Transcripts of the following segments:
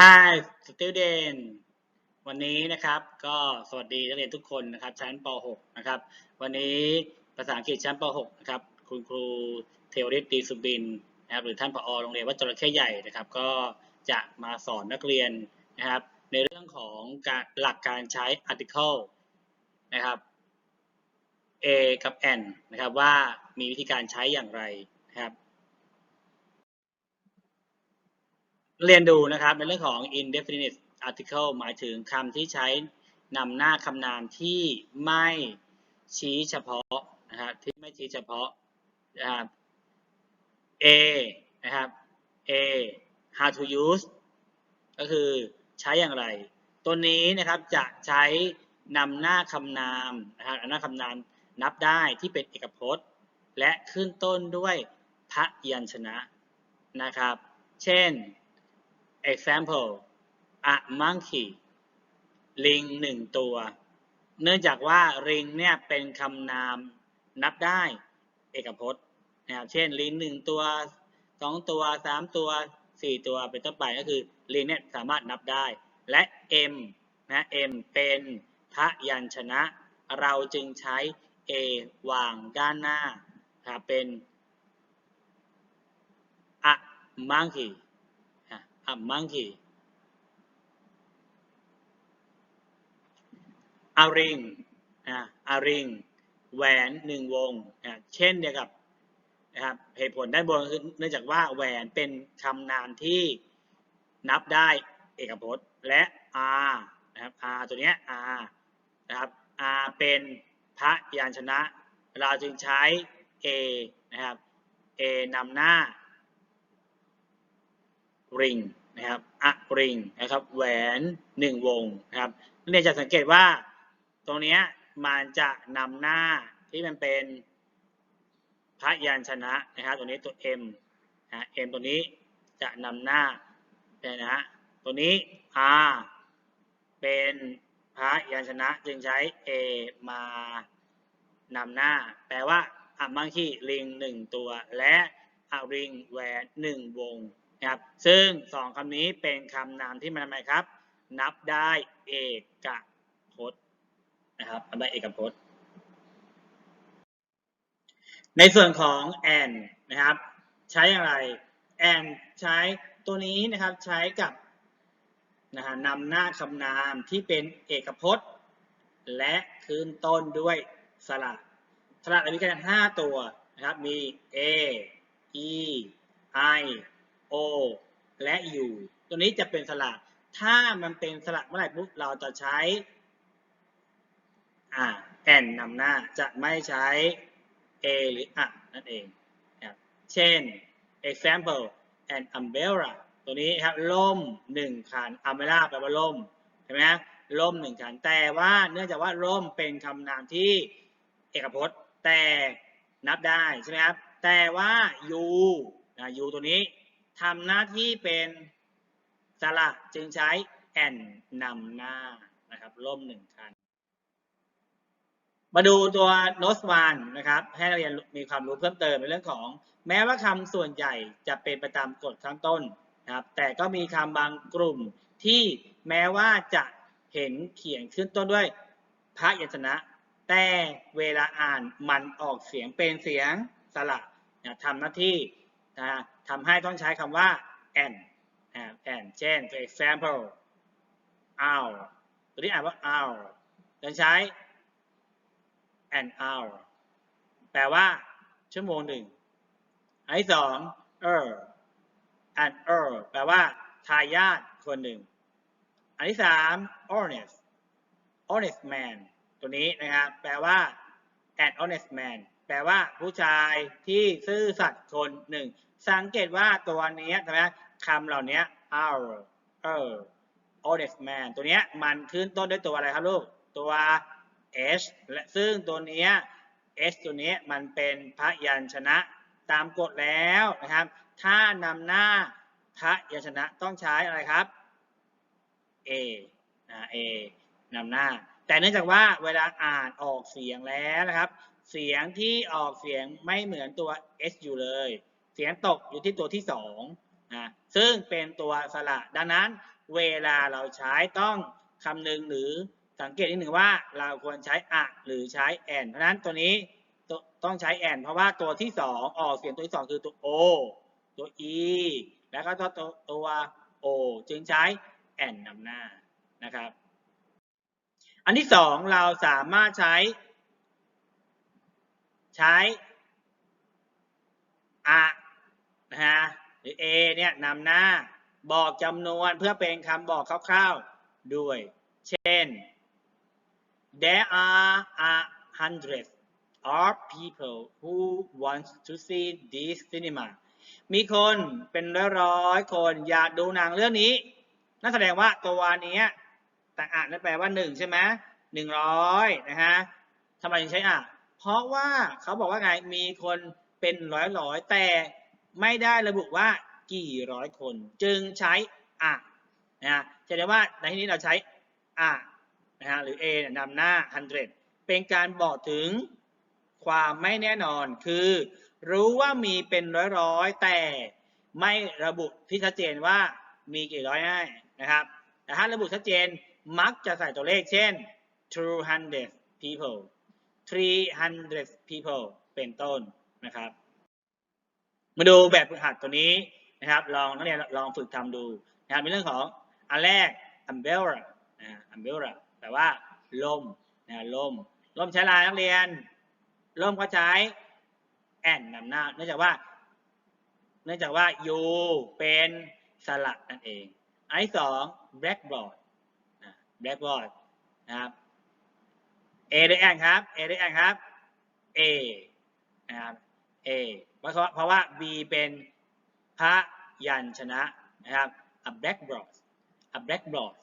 Hi student วันนี้นะครับก็สวัสดีนักเรียนทุกคนนะครับชั้นป .6 นะครับ วันนี้ภาษาอังกฤษชั้นป .6 นะครับ คุณครูเทวริตดีสุบินนะครับหรือท่านผอโรงเรียนวัดจระเข้ใหญ่นะครับ ก็จะมาสอนนักเรียนนะครับ ในเรื่องของการหลักการใช้ article นะครับ a กับ n นะครับว่ามีวิธีการใช้อย่างไรนะครับ เรียนดูนะครับในเรื่องของ indefinite article หมายถึงคำที่ใช้นำหน้าคำนามที่ไม่ชี้เฉพาะนะครับที่ไม่ชี้เฉพาะนะครับ a นะครับ a how to use ก็คือใช้อย่างไร ตัวนี้นะครับจะใช้นำหน้าคำนามนะครับหน้าคำนามนับได้ที่เป็นเอกพจน์ และขึ้นต้นด้วยพยัญชนะนะครับ เช่น example a monkey ลิงหนึ่งตัว เนื่องจากว่าลิงเนี่ยเป็นคำนามนับได้เอกพจน์นะครับเช่นลิงหนึ่งตัวสองตัวสามตัวสี่ตัวเป็นต้นไปก็คือลิงเนี่ยสามารถนับได้ และ m นะ m เป็นพระยัญชนะ เราจึงใช้ a วางด้านหน้าครับเป็น a monkey a monkey a ring นะ a ring แหวนหนึ่งวงนะเช่นเดียวกับนะครับเหตุผลด้านบนคือเนื่องจากว่าแหวนเป็นคำนามที่นับได้เอกพจน์และ r นะครับ r ตัวเนี้ย r นะครับ r เป็นพระยัญชนะ เราจึงใช้ a นะครับ a นำหน้า ring นะครับ a ring นะครับ แหวนหนึ่งวงนะครับนักเรียนจะสังเกตว่า ตรงนี้มันจะนำหน้าที่มันเป็นพระยัญชนะนะครับตัวนี้ตัว m นะ m ตัวนี้จะนำหน้าเนี่ยนะฮะตัวนี้ r เป็นพระยัญชนะจึงใช้ a มานำหน้า แปลว่าอะมังคีลิงหนึ่งตัว และอะริงแหวนหนึ่งวง นะครับซึ่งสองคำนี้เป็นคำนามที่มันทำไมครับ นับได้เอกพจน์นะครับนับได้เอกพจน์ ในส่วนของ and นะครับ ใช้อย่างไร and ใช้ตัวนี้นะครับใช้กับนะฮะนำหน้าคำนามที่เป็นเอกพจน์ และขึ้นต้นด้วยสระสระมีกันห้าตัวนะครับมี a e i o และ u ตัวนี้จะเป็นสระ ถ้ามันเป็นสระเมื่อไหร่ปุ๊บเราจะใช้อ่า and นำหน้าจะไม่ใช้ a หรือ a นั่นเองนะเช่น example an umbrella ตัวนี้ครับล่มหนึ่งคัน umbrella แปลว่าล่มใช่ไหมล่มหนึ่งคัน แต่ว่าเนื่องจากว่าล่มเป็นคำนามที่เอกพจน์ แต่นับได้ใช่ไหมครับ แต่ว่า u นะ u ตัวนี้ ทำหน้าที่เป็นสระจึงใช้ and นำหน้านะครับล่มหนึ่งคัน มาดูตัว note one นะครับ ให้นักเรียนมีความรู้เพิ่มเติมในเรื่องของแม้ว่าคำส่วนใหญ่จะเป็นไปตามกฎข้างต้นนะครับแต่ก็มีคำบางกลุ่มที่แม้ว่าจะเห็นเขียนขึ้นต้นด้วยพระยัญชนะ แต่เวลาอ่านมันออกเสียงเป็นเสียงสระนะทำหน้าที่นะ ทำให้ต้องใช้คำว่า and and เช่น for example hour ตัวนี้อ่านว่า hour จะใช้ an hour แปลว่าชั่วโมงหนึ่งอันที่สอง er an er แปลว่าทายาทคนหนึ่ง อันที่สาม honest honest man ตัวนี้นะครับ แปลว่า an honest man แปลว่าผู้ชายที่ซื่อสัตย์คนหนึ่ง สังเกตว่าตัวนี้ใช่ไหมคำเหล่านี้ our er honest man ตัวนี้มันขึ้นต้นด้วยตัวอะไรครับลูก ตัว h และซึ่งตัวนี้ h ตัวนี้มันเป็นพยัญชนะตามกฎแล้วนะครับ ถ้านำหน้าพยัญชนะต้องใช้อะไรครับ a นะ a นำหน้า แต่เนื่องจากว่าเวลาอ่านออกเสียงแล้วนะครับ เสียงที่ออกเสียงไม่เหมือนตัว s อยู่เลย เสียงตกอยู่ที่ตัวที่2นะซึ่งเป็นตัวสระ ดังนั้นเวลาเราใช้ต้องคำนึงหรือสังเกตนิดหนึ่งว่าเราควรใช้อะหรือใช้แอนเพราะนั้นตัวนี้ต้องใช้แอนเพราะว่าตัวที่สองออกเสียงตัวที่สองคือตัว O ตัว E แล้วก็ตัวตัวตัว O จึงใช้แอนนำหน้านะครับ อันที่สองเราสามารถใช้ ใช้อะนะฮะหรือ A เนี่ยนำหน้าบอกจำนวนเพื่อเป็นคำบอกคร่าวๆด้วย เช่น there are a hundred of people who want to see this cinema มีคนเป็นร้อยๆคนอยากดูหนังเรื่องนี้ นั่นแสดงว่าตัวนี้แต่อ่านนั่นแปลว่าหนึ่งใช่ไหมหนึ่งร้อยนะฮะทำไมถึงใช้อะ เพราะว่าเขาบอกว่าไงมีคนเป็นร้อยๆแต่ไม่ได้ระบุว่ากี่ร้อยคน จึงใช้อะนะฮะแสดงว่าในที่นี้เราใช้อะนะฮะหรือ A เนี่ยนำหน้า 100 เป็นการบอกถึงความไม่แน่นอนคือ รู้ว่ามีเป็นร้อยๆแต่ไม่ระบุที่ชัดเจนว่ามีกี่ร้อยให้นะครับแต่ถ้าระบุชัดเจนมักจะใส่ตัวเลขเช่น200 people 300 people เป็นต้นนะครับ มาดูแบบฝึกหัดตัวนี้นะครับ ลองนักเรียนลองฝึกทำดูนะครับในเรื่องของอันแรก umbrella นะ umbrella แปลว่าลมนะลมลมใช้ลายนักเรียนลมก็ใช้ and นำหน้าเนื่องจากว่า เนื่องจากว่า you เป็นสระนั่นเอง อันที่สอง blackboard นะ blackboard นะครับ A ได้แอนครับ A ได้แอนครับ A นะครับ A เพราะเพราะว่า B เป็นพระยัญชนะนะครับ a blackboard a blackboard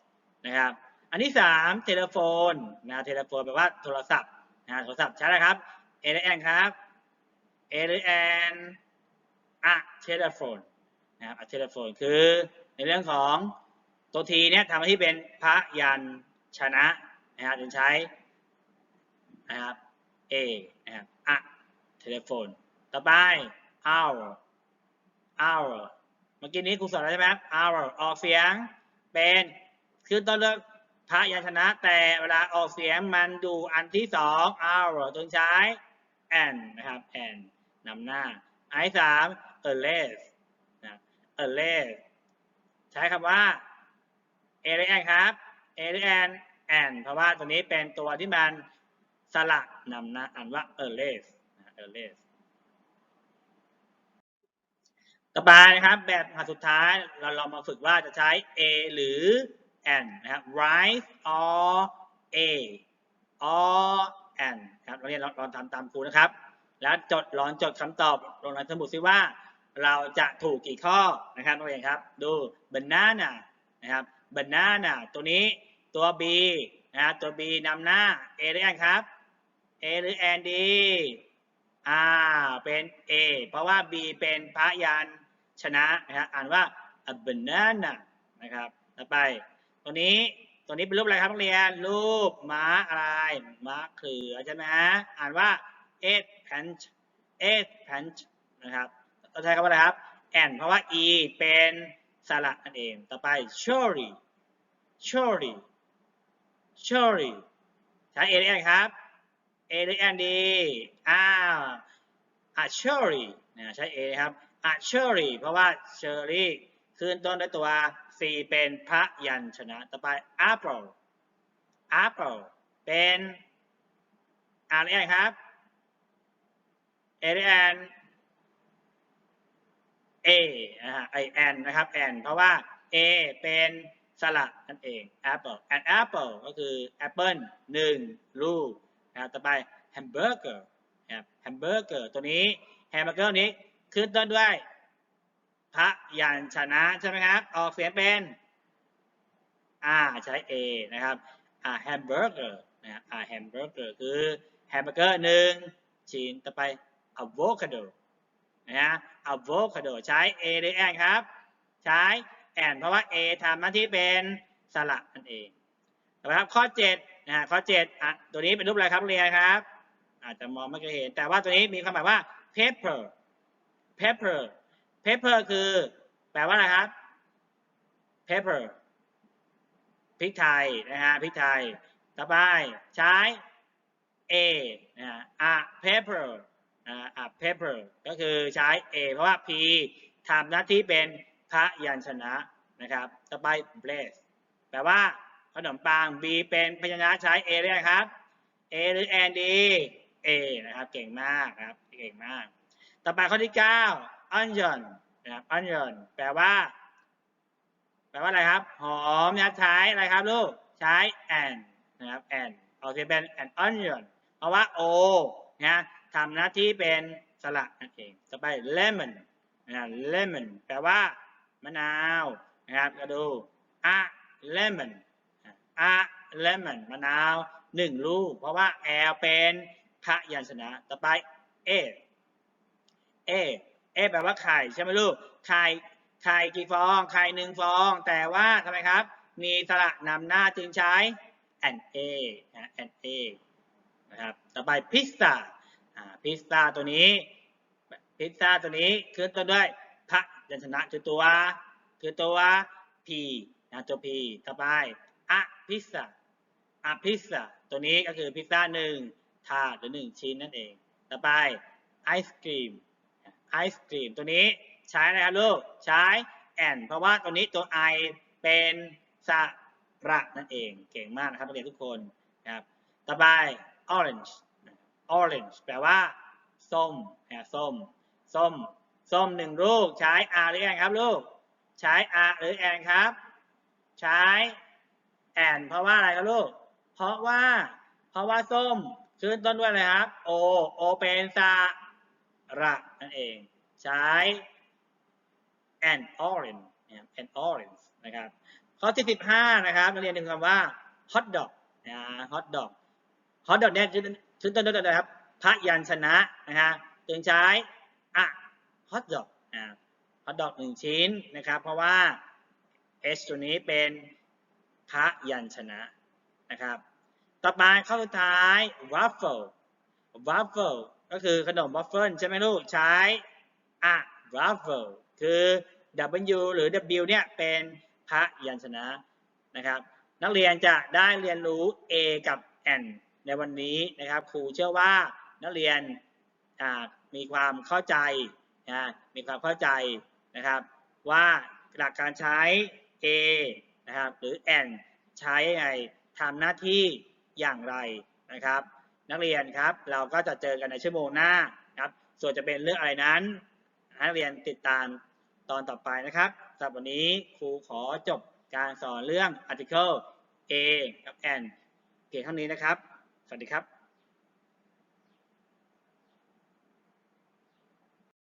นะครับ อันที่สามเทเลโฟนนะเทเลโฟนแปลว่าโทรศัพท์นะโทรศัพท์ใช่ไหมครับ A ได้แอนครับ A ได้แอน a telephone นะครับ a telephone คือในเรื่องของตัวทีเนี่ยทำหน้าที่เป็นพระยัญชนะนะครับจึงใช้ นะครับ A นะครับอะ telephone ต่อไป hour hour เมื่อกี้นี้ครูสอนแล้วใช่ไหมครับ hour ออกเสียงเป็นคือต้นเลือกพระยัญชนะแต่เวลาออกเสียงมันดูอันที่สอง hour ต้องใช้ and นะครับ and นำหน้าไอันที่สาม earliest นะ earliest ใช้คำว่า a หรือ and ครับ a หรือ and and เพราะว่าตัวนี้เป็นตัวที่มัน สระนำหน้าอ่านว่า earliest นะ earliest ต่อไปนะครับ แบบหัดสุดท้ายเราลองมาฝึกว่าจะใช้ a หรือ and นะครับ write or a or and ครับเราเรียนลองทำตามครูนะครับ แล้วจดลองจดคำตอบลงในสมุดซิว่า เราจะถูกกี่ข้อนะครับนักเรียนครับ ดู banana นะครับ banana ตัวนี้ตัว b นะตัว b นำหน้า a หรือ and ครับ A หรือ and D อ่าเป็น A เพราะว่า B เป็นพระยัญชนะนะครับอ่านว่า a banana นะครับต่อไปตัวนี้ตัวนี้เป็นรูปอะไรครับนักเรียน รูปม้าอะไรม้าเขือใช่ไหมฮะอ่านว่า eight pant eight pant นะครับเราใช้คำว่าอะไรครับ and เพราะว่า e เป็นสระนั่นเอง ต่อไป surely surely surely ใช้ A หรือ and ครับ A หรือ and D อ้าว a cherry นะใช้ A ครับ a cherry เพราะว่า cherry ขึ้นต้นด้วยตัว C เป็นพระยัญชนะ ต่อไป apple apple เป็นอ่านหรือยังครับ A หรือ and A นะฮะ I N นะครับ and เพราะว่า A เป็นสระนั่นเอง apple and apple ก็คือ apple หนึ่งลูก นะครับต่อไป hamburger นะครับ hamburger ตัวนี้ hamburger นี้ขึ้นต้นด้วยพระยัญชนะใช่ไหมครับ ออกเสียงเป็นอ่าใช้ A นะครับอ่า hamburger นะครับอ่า hamburger คือ hamburger หนึ่งชิ้นต่อไป avocado นะฮะ avocado ใช้ A หรือ and ครับ ใช้ and เพราะว่า A ทำหน้าที่เป็นสระนั่นเองนะครับข้อ 7 นะฮะข้อ7อะตัวนี้เป็นรูปอะไรครับเรียนครับ อาจจะมองไม่เคยเห็น แต่ว่าตัวนี้มีความหมายว่า pepper pepper pepper คือ แปลว่าอะไรครับ pepper พริกไทยนะฮะพริกไทยต่อไปใช้ a นะฮะ a pepper อ่า a pepper ก็คือใช้ a เพราะว่า p ทำหน้าที่เป็นพยัญชนะนะครับ ต่อไป blaze แปลว่า ขนมปัง b เป็นพยัญชนะใช้ a เรียกครับ a หรือ and d a นะครับ เก่งมากครับ เก่งมาก ต่อไปข้อที่ 9 onion นะครับ onion แปลว่า แปลว่าอะไรครับ หอมนะใช้อะไรครับลูก ใช้ and นะครับ and ออกเสียงเป็น an onion เพราะว่า o นะทำหน้าที่เป็นสระนั่นเอง ต่อไป lemon นะ lemon แปลว่ามะนาว นะครับก็ดู a lemon a lemon มะนาวหนึ่งลูก เพราะว่า l เป็นพยัญชนะ ต่อไป a a a แปลว่าไข่ใช่ไหมลูก ไข่ ไข่กี่ฟอง ไข่หนึ่งฟอง แต่ว่าทำไมครับ มีสระนำหน้าจึงใช้ an a นะ an a นะครับ ต่อไปพิซซ่า พิซซ่าตัวนี้ พิซซ่าตัวนี้คือตัวด้วยพระยัญชนะคือตัว คือตัว p นะตัว p ต่อไป อะพิซซ่าอะพิซซ่าตัวนี้ก็คือพิซซ่าหนึ่งถาดหรือหนึ่งชิ้นนั่นเอง ต่อไปไอศกรีมไอศกรีมตัวนี้ใช้อะไรครับลูก ใช้ and เพราะว่าตัวนี้ตัว i เป็นสระนั่นเอง เก่งมากนะครับนักเรียนทุกคนนะครับ ต่อไป orange orange แปลว่าส้มนะส้ม ส้ม ส้มหนึ่งลูก ใช้ r หรือ n ครับลูก ใช้ r หรือ n ครับ ใช้ and เพราะว่าอะไรครับลูก เพราะว่า เพราะว่าส้มขึ้นต้นด้วยอะไรครับ o o เป็นสระนั่นเอง ใช้ an orange นะครับ an orange นะครับ ข้อที่สิบห้านะครับนักเรียนดึงคำว่า hot dog นะ hot dog hot dog เนี่ยคือคือต้นด้วยอะไรครับ พระยัญชนะนะฮะจึงใช้อะ hot dog นะ hot dog หนึ่งชิ้นนะครับ เพราะว่า h ตัวนี้เป็น พระยัญชนะนะครับ ต่อไปข้อสุดท้าย waffle waffle ก็คือขนม waffle ใช่ไหมลูก ใช้อะ waffle คือ W หรือ W เนี่ยเป็นพระยัญชนะนะครับ นักเรียนจะได้เรียนรู้ A กับ N ในวันนี้นะครับครูเชื่อว่านักเรียนมีความเข้าใจนะมีความเข้าใจนะครับ ว่าหลักการใช้ A นะครับหรือ N ใช้ยังไงทำหน้าที่อย่างไรนะครับ นักเรียนครับเราก็จะเจอกันในชั่วโมงหน้าครับส่วนจะเป็นเรื่องอะไรนั้นนักเรียนติดตามตอนต่อไปนะครับสำหรับวันนี้ครูขอจบการสอนเรื่อง article A กับ N เพียงเท่านี้นะครับ สวัสดีครับ